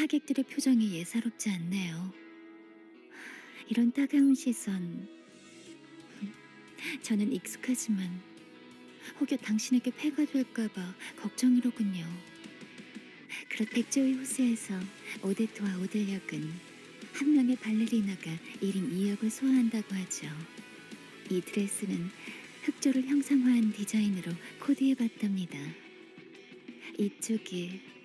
하객들의 표정이 예사롭지 않네요. 이런 따가운 시선. 저는 익숙하지만 혹여 당신에게 폐가 될까봐 걱정이로군요. 그렇 백조의 호수에서 오데토와 오들역은 한 명의 발레리나가 1인 2역을 소화한다고 하죠. 이 드레스는 흑조를 형상화한 디자인으로 코디해봤답니다. 이쪽이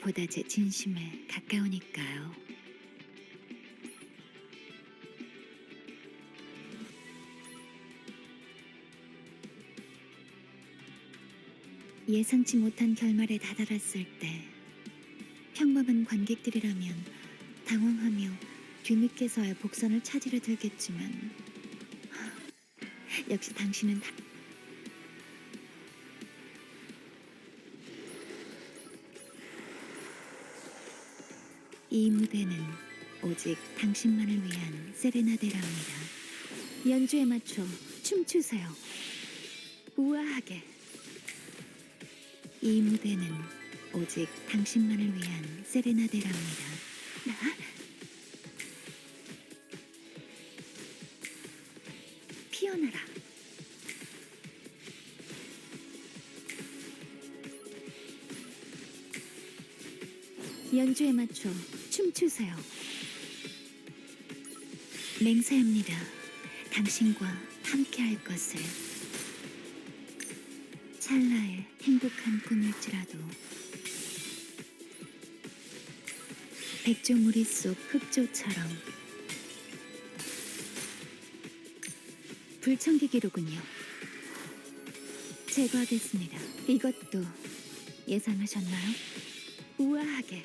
보다 제 진심에 가까우니까요. 예상치 못한 결말에 다다랐을 때 평범한 관객들이라면 당황하며 뒤늦게서야 복선을 찾으려 들겠지만 하, 역시 당신은 다- 이 무대는 오직 당신만을 위한 세레나데라입니다. 연주에 맞춰 춤추세요. 우아하게. 이 무대는 오직 당신만을 위한 세레나데라입니다. 나? 피어나라. 연주에 맞춰 춤추세요. 맹세합니다. 당신과 함께 할 것을. 찰나의 행복한 꿈일지라도 백조무리 속 흑조처럼 불청기기로군요. 제거하겠습니다. 이것도 예상하셨나요? 우아하게